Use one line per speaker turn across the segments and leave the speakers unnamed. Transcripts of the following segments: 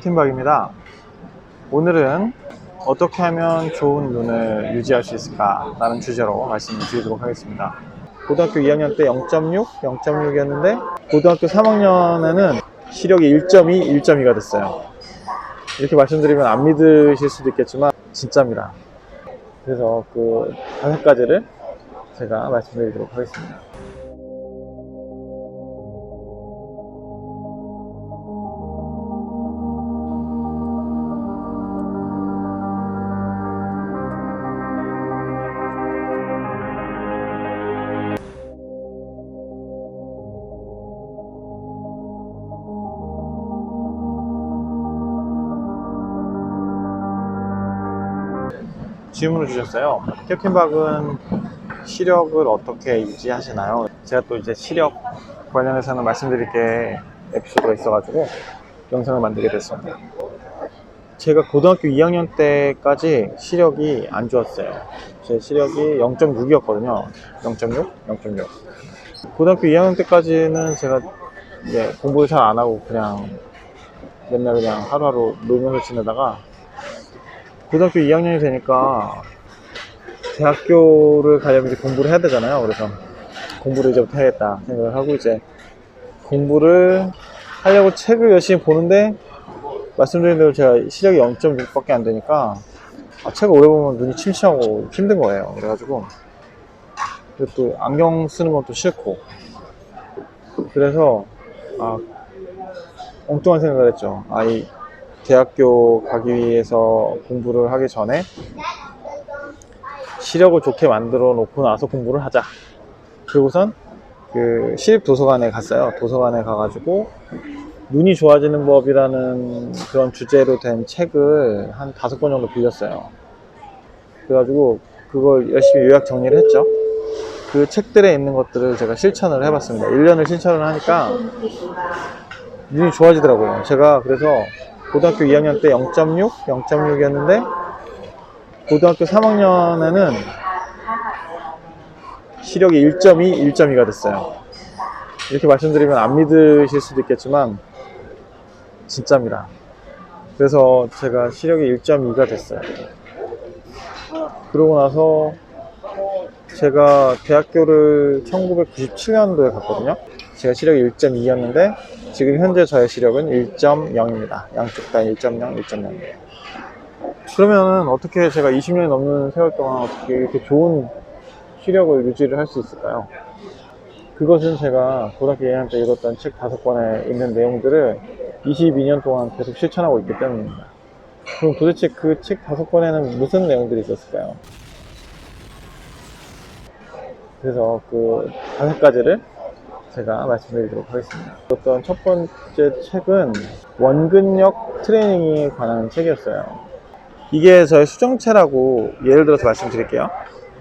팀박입니다. 오늘은 어떻게 하면 좋은 눈을 유지할 수 있을까? 라는 주제로 말씀을 드리도록 하겠습니다. 고등학교 2학년 때 0.6, 0.6이었는데 고등학교 3학년에는 시력이 1.2, 1.2가 됐어요. 이렇게 말씀드리면 안 믿으실 수도 있겠지만 진짜입니다. 그래서 그 다섯 가지를 제가 말씀드리도록 하겠습니다. 질문을 주셨어요. 캡틴박은 시력을 어떻게 유지하시나요? 제가 또 이제 시력 관련해서는 말씀드릴 게 에피소드가 있어가지고 영상을 만들게 됐습니다. 제가 고등학교 2학년 때까지 시력이 안 좋았어요. 제 시력이 0.6이었거든요. 0.6? 0.6. 고등학교 2학년 때까지는 제가 이제 공부를 잘 안 하고 그냥 맨날 그냥 하루하루 놀면서 지내다가 고등학교 2학년이 되니까 대학교를 가려면 이제 공부를 해야 되잖아요. 그래서 공부를 이제부터 해야겠다 생각을 하고 이제 공부를 하려고 책을 열심히 보는데 말씀드린 대로 제가 시력이 0.6밖에 안 되니까 아, 책을 오래 보면 눈이 침침하고 힘든 거예요. 그래가지고 또 안경 쓰는 것도 싫고 그래서 아 엉뚱한 생각을 했죠. 아, 이 대학교 가기 위해서 공부를 하기 전에 시력을 좋게 만들어 놓고 나서 공부를 하자. 그리고선 그 시립 도서관에 갔어요. 도서관에 가가지고 눈이 좋아지는 법이라는 그런 주제로 된 책을 한 다섯 권 정도 빌렸어요. 그래가지고 그걸 열심히 요약 정리를 했죠. 그 책들에 있는 것들을 제가 실천을 해봤습니다. 1년을 실천을 하니까 눈이 좋아지더라고요. 제가 그래서 고등학교 2학년 때 0.6, 0.6이었는데 고등학교 3학년에는 시력이 1.2, 1.2가 됐어요. 이렇게 말씀드리면 안 믿으실 수도 있겠지만 진짜입니다. 그래서 제가 시력이 1.2가 됐어요. 그러고 나서 제가 대학교를 1997년도에 갔거든요. 제가 시력이 1.2였는데 지금 현재 저의 시력은 1.0입니다. 양쪽 다 1.0, 1.0이에요. 그러면 어떻게 제가 20년이 넘는 세월 동안 어떻게 이렇게 좋은 시력을 유지를 할 수 있을까요? 그것은 제가 고등학교 2학년 때 읽었던 책 다섯 권에 있는 내용들을 22년 동안 계속 실천하고 있기 때문입니다. 그럼 도대체 그책 다섯 권에는 무슨 내용들이 있었을까요? 그래서 그 다섯 가지를 제가 말씀드리도록 하겠습니다. 어떤 첫 번째 책은 원근력 트레이닝에 관한 책이었어요. 이게 저의 수정체라고 예를 들어서 말씀드릴게요.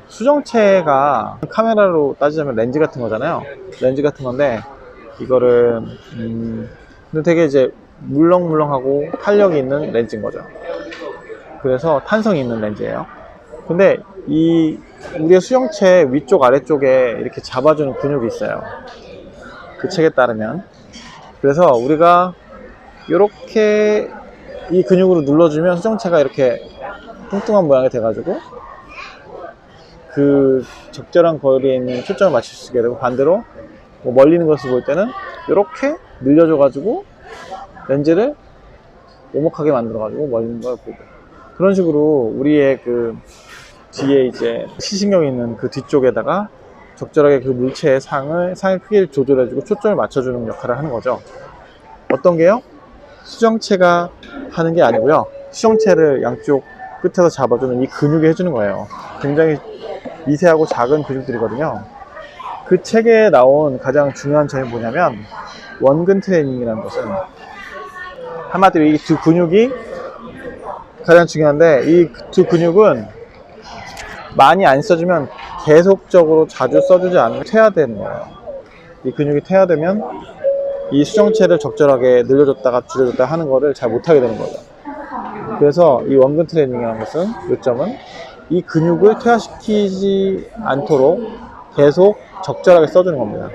수정체가 카메라로 따지자면 렌즈 같은 거잖아요. 렌즈 같은 건데 이거를 음, 근데 되게 이제 물렁물렁하고 탄력이 있는 렌즈인 거죠. 그래서 탄성이 있는 렌즈예요. 근데 이 우리의 수정체 위쪽 아래쪽에 이렇게 잡아주는 근육이 있어요. 그 책에 따르면. 그래서 우리가 이렇게 이 근육으로 눌러주면 수정체가 이렇게 뚱뚱한 모양이 돼가지고 그 적절한 거리에 있는 초점을 맞출 수 있게 되고 반대로 뭐 멀리 있는 것을 볼 때는 이렇게 늘려줘가지고 렌즈를 오목하게 만들어가지고 멀리 있는 걸 보고. 그런 식으로 우리의 그 뒤에 이제 시신경이 있는 그 뒤쪽에다가 적절하게 그 물체의 상을 상의 크기를 조절해주고 초점을 맞춰주는 역할을 하는 거죠. 어떤 게요? 수정체가 하는 게 아니고요. 수정체를 양쪽 끝에서 잡아주는 이 근육이 해주는 거예요. 굉장히 미세하고 작은 근육들이거든요. 그 책에 나온 가장 중요한 점이 뭐냐면 원근 트레이닝이라는 것은 한마디로 이 두 근육이 가장 중요한데 이 두 근육은 많이 안 써주면 계속적으로 자주 써주지 않으면 퇴화되는 거예요. 이 근육이 퇴화되면 이 수정체를 적절하게 늘려줬다가 줄여줬다 하는 거를 잘 못하게 되는 거죠. 그래서 이 원근 트레이닝이라는 것은 요점은 이 근육을 퇴화시키지 않도록 계속 적절하게 써주는 겁니다.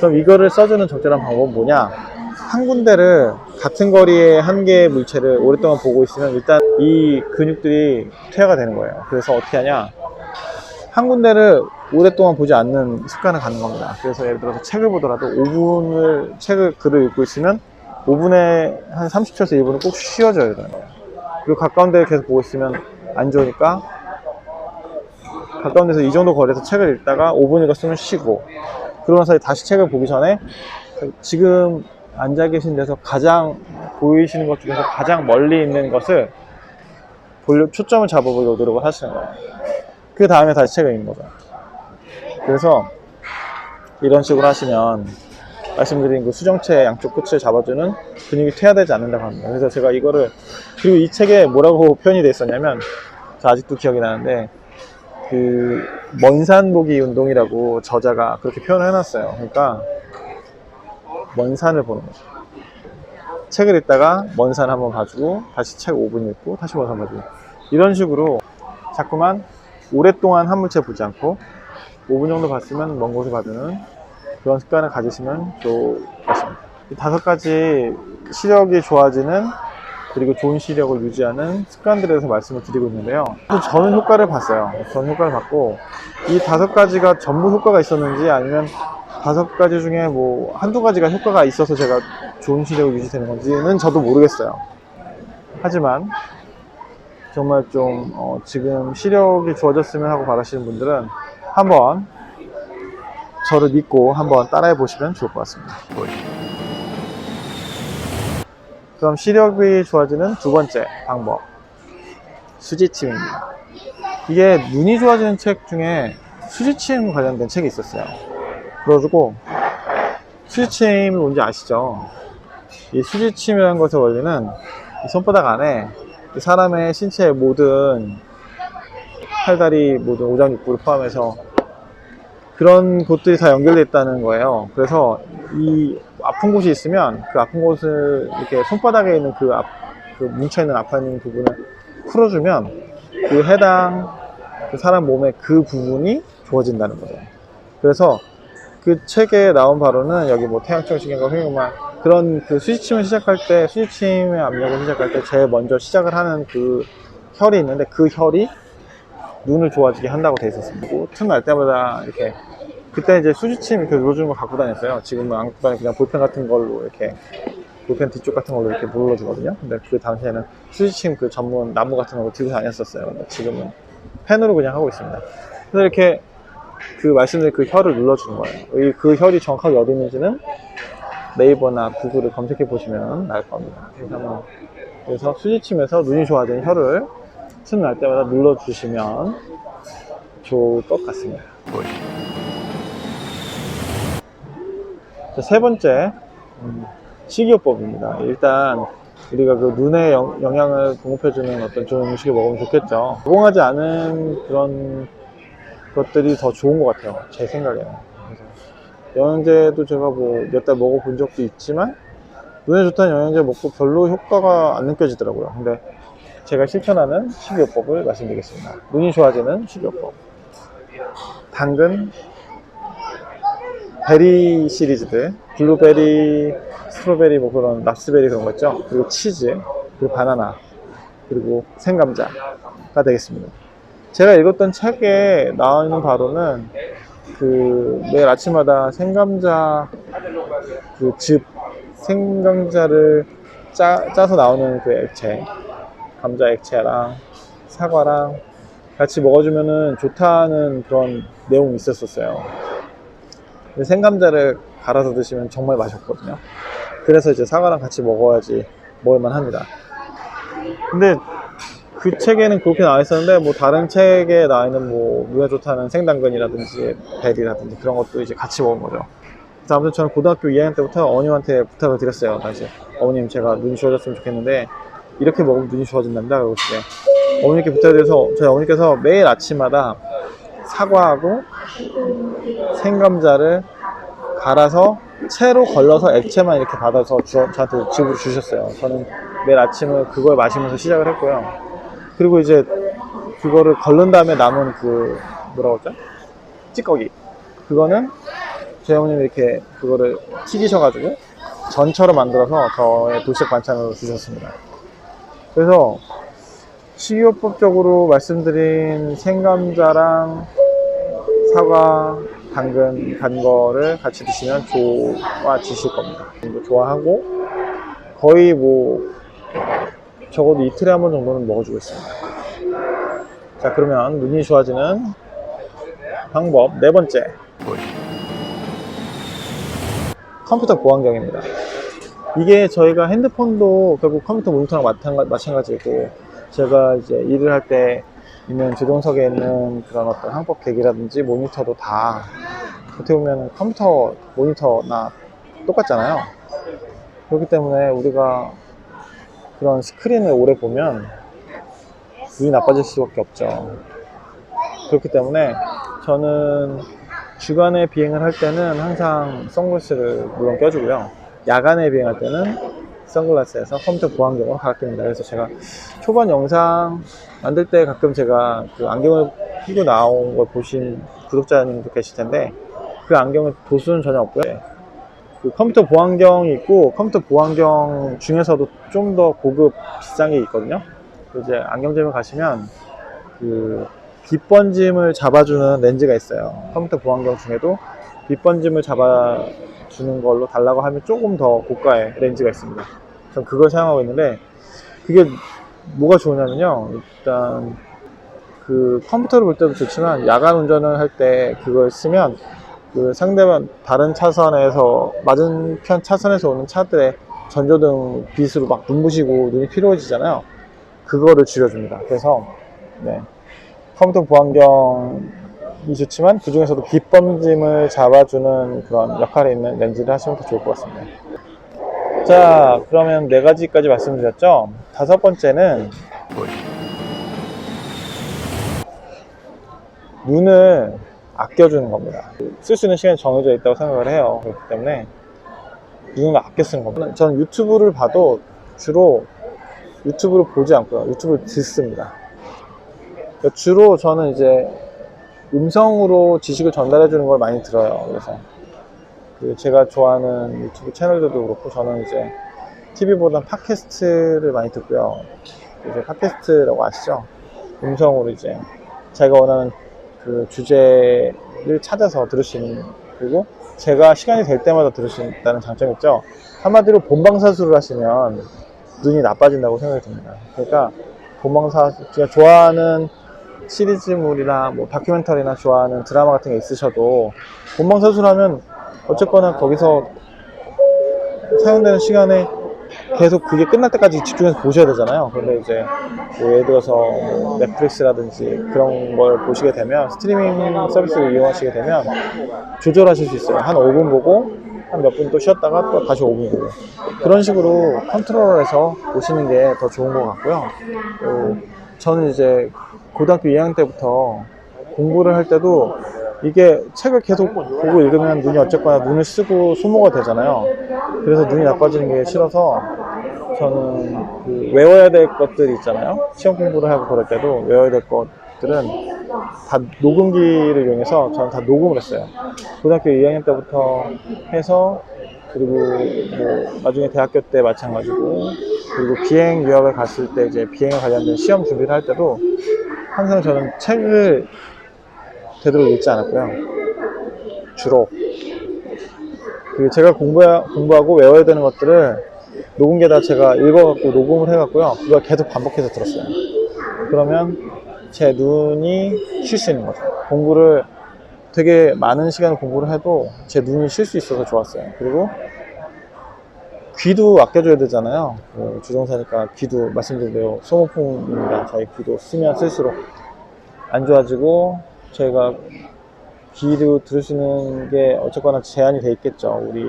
그럼 이거를 써주는 적절한 방법은 뭐냐? 한 군데를 같은 거리의 한 개의 물체를 오랫동안 보고 있으면 일단 이 근육들이 퇴화가 되는 거예요. 그래서 어떻게 하냐? 한 군데를 오랫동안 보지 않는 습관을 갖는 겁니다. 그래서 예를 들어서 책을 보더라도 5분을 책을 글을 읽고 있으면 5분에 한 30초에서 1분은 꼭 쉬어줘야 되는 거예요. 그리고 가까운 데를 계속 보고 있으면 안 좋으니까 가까운 데서 이 정도 거리에서 책을 읽다가 5분 읽었으면 쉬고 그러면서 다시 책을 보기 전에 지금 앉아 계신 데서 가장 보이시는 것 중에서 가장 멀리 있는 것을 볼려 초점을 잡아보려고 노력을 하시는 거예요. 그 다음에 다시 읽는 거죠. 그래서 이런 식으로 하시면 말씀드린 그 수정체 양쪽 끝을 잡아주는 근육이 퇴화되지 않는다고 합니다. 그래서 제가 이거를 그리고 이 책에 뭐라고 표현이 돼 있었냐면 저 아직도 기억이 나는데 그 먼산보기 운동이라고 저자가 그렇게 표현을 해놨어요. 그러니까 먼 산을 보는 거죠. 책을 읽다가 먼산 한번 봐주고 다시 책 5분 읽고 다시 먼산 봐주고 이런 식으로 자꾸만 오랫동안 한 물체 보지 않고 5분 정도 봤으면 먼 곳을 봐주는 그런 습관을 가지시면 좋겠습니다. 이 다섯 가지 시력이 좋아지는 그리고 좋은 시력을 유지하는 습관들에 대해서 말씀을 드리고 있는데요. 저는 효과를 봤어요. 저는 효과를 봤고 이 다섯 가지가 전부 효과가 있었는지 아니면 다섯 가지 중에 뭐 한두 가지가 효과가 있어서 제가 좋은 시력을 유지되는 건지는 저도 모르겠어요. 하지만 정말 좀 어, 지금 시력이 좋아졌으면 하고 바라시는 분들은 한번 저를 믿고 한번 따라해 보시면 좋을 것 같습니다. 그럼 시력이 좋아지는 두 번째 방법 수지침입니다. 이게 눈이 좋아지는 책 중에 수지침 관련된 책이 있었어요. 그래가지고 수지침이 뭔지 아시죠? 이 수지침이라는 것의 원리는 이 손바닥 안에 이 사람의 신체의 모든 팔다리 모든 오장육부를 포함해서 그런 곳들이 다 연결되어 있다는 거예요. 그래서 이 아픈 곳이 있으면 그 아픈 곳을 이렇게 손바닥에 있는 그, 앞, 그 뭉쳐있는 아파있는 부분을 풀어주면 그 해당 그 사람 몸의 그 부분이 좋아진다는 거죠. 그래서 그 책에 나온 바로는 여기 뭐 태양청 신경과 횡격막 그런 그 수지침을 시작할 때 수지침의 압력을 시작할 때 제일 먼저 시작을 하는 그 혈이 있는데 그 혈이 눈을 좋아지게 한다고 돼 있었습니다. 틈날 때마다 이렇게 그때 이제 수지침 이렇게 눌러주는 걸 갖고 다녔어요. 지금은 안 갖고 다니고 그냥 볼펜 같은 걸로 이렇게 볼펜 뒤쪽 같은 걸로 이렇게 눌러주거든요. 근데 그 당시에는 수지침 그 전문 나무 같은 걸로 들고 다녔었어요. 근데 지금은 펜으로 그냥 하고 있습니다. 그래서 이렇게 그 말씀드린 그 혈을 눌러주는 거예요. 이그 혈이 정확하게 어디 있는지는 네이버나 구글을 검색해 보시면 나올 겁니다. 그래서, 한번- 그래서 수지침에서 눈이 좋아지는 혈을 틈날 때마다 눌러주시면 좋을 것 같습니다. 자, 세 번째 음, 식이요법입니다. 일단 우리가 그 눈에 영, 영향을 공급해주는 어떤 좋은 음식을 먹으면 좋겠죠. 제공하지 않은 그런 것들이 더 좋은 것 같아요. 제 생각에는. 영양제도 제가 뭐 몇 달 먹어본 적도 있지만 눈에 좋다는 영양제 먹고 별로 효과가 안 느껴지더라고요. 근데 제가 실천하는 식이요법을 말씀드리겠습니다. 눈이 좋아지는 식이요법. 당근, 베리 시리즈들, 블루베리, 스트로베리, 뭐 그런 랍스베리 그런 거 있죠. 그리고 치즈, 그리고 바나나, 그리고 생감자가 되겠습니다. 제가 읽었던 책에 나와 있는 바로는 그 매일 아침마다 생감자 그 즙, 생감자를 짜, 짜서 나오는 그 액체, 감자 액체랑 사과랑 같이 먹어주면은 좋다는 그런 내용이 있었었어요. 근데 생감자를 갈아서 드시면 정말 맛이 없거든요. 그래서 이제 사과랑 같이 먹어야지 먹을만 합니다. 근데 그 책에는 그렇게 나와 있었는데 뭐 다른 책에 나와 있는 뭐 눈에 좋다는 생당근이라든지 베리라든지 그런 것도 이제 같이 먹은 거죠. 그래서 아무튼 저는 고등학교 2학년 때부터 어머님한테 부탁을 드렸어요. 당시 어머님 제가 눈이 좋아졌으면 좋겠는데 이렇게 먹으면 눈이 좋아진답니다. 그러고 그때 어머님께 부탁드려서 저희 어머니께서 매일 아침마다 사과하고 생감자를 갈아서 채로 걸러서 액체만 이렇게 받아서 주- 저한테 집으로 주셨어요. 저는 매일 아침을 그걸 마시면서 시작을 했고요. 그리고 이제 그거를 걸른 다음에 남은 그 뭐라고 했죠? 찌꺼기. 그거는 어머님이 이렇게 그거를 튀기셔가지고 전처럼 만들어서 저의 도시락 반찬으로 주셨습니다. 그래서 식이요법적으로 말씀드린 생감자랑 사과, 당근 간 거를 같이 드시면 좋아지실 겁니다. 좀 좋아하고 거의 뭐 적어도 이틀에 한 번 정도는 먹어주고 있습니다. 자 그러면 눈이 좋아지는 방법 네 번째 컴퓨터 보안경입니다. 이게 저희가 핸드폰도 결국 컴퓨터 모니터랑 마찬가- 마찬가지고 제가 이제 일을 할 때 있는 조종석에 있는 그런 어떤 항법 계기라든지 모니터도 다 어떻게 보면 컴퓨터 모니터나 똑같잖아요. 그렇기 때문에 우리가 그런 스크린을 오래 보면 눈이 나빠질 수밖에 없죠. 그렇기 때문에 저는 주간에 비행을 할 때는 항상 선글라스를 물론 껴주고요. 야간에 비행할 때는 선글라스에서 컴퓨터 보안경으로 갈아낍니다. 그래서 제가 초반 영상 만들 때 가끔 제가 그 안경을 끼고 나온 걸 보신 구독자님도 계실 텐데 그 안경의 도수는 전혀 없고요. 그 컴퓨터 보안경이 있고 컴퓨터 보안경 중에서도 좀 더 고급 비싼 게 있거든요. 그 이제 안경점에 가시면 그 빛번짐을 잡아주는 렌즈가 있어요. 컴퓨터 보안경 중에도 빛번짐을 잡아주는 걸로 달라고 하면 조금 더 고가의 렌즈가 있습니다. 전 그걸 사용하고 있는데 그게 뭐가 좋으냐면요. 일단 그 컴퓨터를 볼 때도 좋지만 야간 운전을 할 때 그걸 쓰면 그 상대방 다른 차선에서 맞은편 차선에서 오는 차들의 전조등 빛으로 막 눈부시고 눈이 피로해지잖아요. 그거를 줄여줍니다. 그래서 네. 컴퓨터 보안경이 좋지만 그 중에서도 빛번짐을 잡아주는 그런 역할이 있는 렌즈를 하시면 더 좋을 것 같습니다. 자, 그러면 네 가지까지 말씀드렸죠. 다섯 번째는 눈을 아껴주는 겁니다. 쓸 수 있는 시간이 정해져 있다고 생각을 해요. 그렇기 때문에 눈을 아껴 쓰는 겁니다. 저는 유튜브를 봐도 주로 유튜브를 보지 않고요. 유튜브를 듣습니다. 그러니까 주로 저는 이제 음성으로 지식을 전달해 주는 걸 많이 들어요. 그래서 그 제가 좋아하는 유튜브 채널들도 그렇고 저는 이제 TV보다 팟캐스트를 많이 듣고요. 이제 팟캐스트라고 아시죠? 음성으로 이제 제가 원하는 그 주제를 찾아서 들을 수 있는 그리고 제가 시간이 될 때마다 들을 수 있다는 장점이 있죠. 한마디로 본방사수를 하시면 눈이 나빠진다고 생각이 듭니다. 그러니까 본방사수 제가 좋아하는 시리즈물이나 뭐 다큐멘터리나 좋아하는 드라마 같은 게 있으셔도 본방사수를 하면 어쨌거나 거기서 사용되는 시간에 계속 그게 끝날 때까지 집중해서 보셔야 되잖아요. 근데 이제 뭐 예를 들어서 뭐 넷플릭스라든지 그런 걸 보시게 되면 스트리밍 서비스를 이용하시게 되면 조절하실 수 있어요. 한 5분 보고 한 몇 분 또 쉬었다가 또 다시 5분 보고 그런 식으로 컨트롤해서 보시는 게 더 좋은 것 같고요. 또 저는 이제 고등학교 2학년 때부터 공부를 할 때도 이게 책을 계속 보고 읽으면 눈이 어쨌거나 눈을 쓰고 소모가 되잖아요. 그래서 눈이 나빠지는 게 싫어서 저는 그 외워야 될 것들이 있잖아요. 시험 공부를 하고 그럴 때도 외워야 될 것들은 다 녹음기를 이용해서 저는 다 녹음을 했어요. 고등학교 2학년 때부터 해서 그리고 뭐 나중에 대학교 때 마찬가지고 그리고 비행 유학을 갔을 때 이제 비행에 관련된 시험 준비를 할 때도 항상 저는 책을 되도록 읽지 않았고요. 주로 그 제가 공부하, 공부하고 외워야 되는 것들을 녹음기에다 제가 읽어갖고 녹음을 해갖고요. 그걸 계속 반복해서 들었어요. 그러면 제 눈이 쉴 수 있는 거죠. 공부를 되게 많은 시간을 공부를 해도 제 눈이 쉴 수 있어서 좋았어요. 그리고 귀도 아껴줘야 되잖아요. 그 주정사니까 귀도 말씀드린 대로 소모품입니다. 저희 귀도 쓰면 쓸수록 안 좋아지고 저희가 귀로 들으시는 게 어쨌거나 제한이 돼 있겠죠. 우리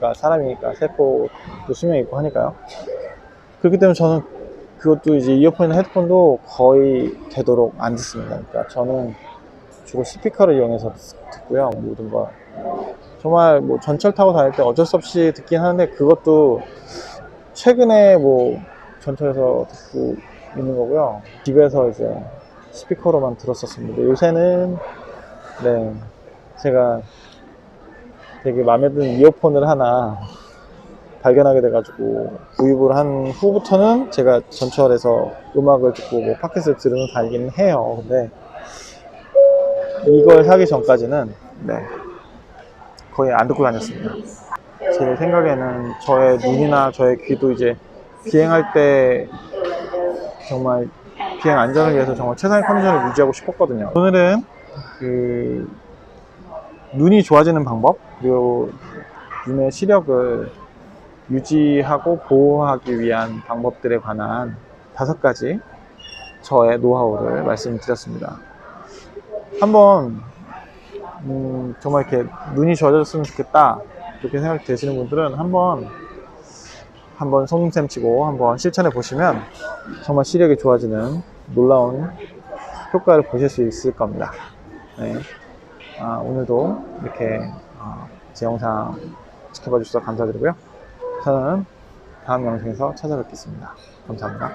가 사람이니까 세포도 수명이 있고 하니까요. 그렇기 때문에 저는 그것도 이제 이어폰이나 헤드폰도 거의 되도록 안 듣습니다. 그러니까 저는 주로 스피커를 이용해서 듣고요. 모든 걸. 정말 뭐 전철 타고 다닐 때 어쩔 수 없이 듣긴 하는데 그것도 최근에 뭐 전철에서 듣고 있는 거고요. 집에서 이제 스피커로만 들었었습니다. 요새는 네 제가 되게 마음에 드는 이어폰을 하나 발견하게 돼가지고 구입을 한 후부터는 제가 전철에서 음악을 듣고 뭐 팟캐스트 들으면 다니기는 해요. 근데 이걸 사기 전까지는 네 거의 안 듣고 다녔습니다. 제 생각에는 저의 눈이나 저의 귀도 이제 비행할 때 정말 비행 안전을 위해서 정말 최상의 컨디션을 유지하고 싶었거든요. 오늘은 그 눈이 좋아지는 방법 그리고 눈의 시력을 유지하고 보호하기 위한 방법들에 관한 다섯 가지 저의 노하우를 말씀드렸습니다. 한번 음, 정말 이렇게 눈이 좋아졌으면 좋겠다 이렇게 생각 되시는 분들은 한번 한번 손샘 치고 한번 실천해 보시면 정말 시력이 좋아지는 놀라운 효과를 보실 수 있을 겁니다. 네. 아, 오늘도 이렇게 어, 제 영상 지켜봐 주셔서 감사드리고요. 저는 다음 영상에서 찾아뵙겠습니다. 감사합니다.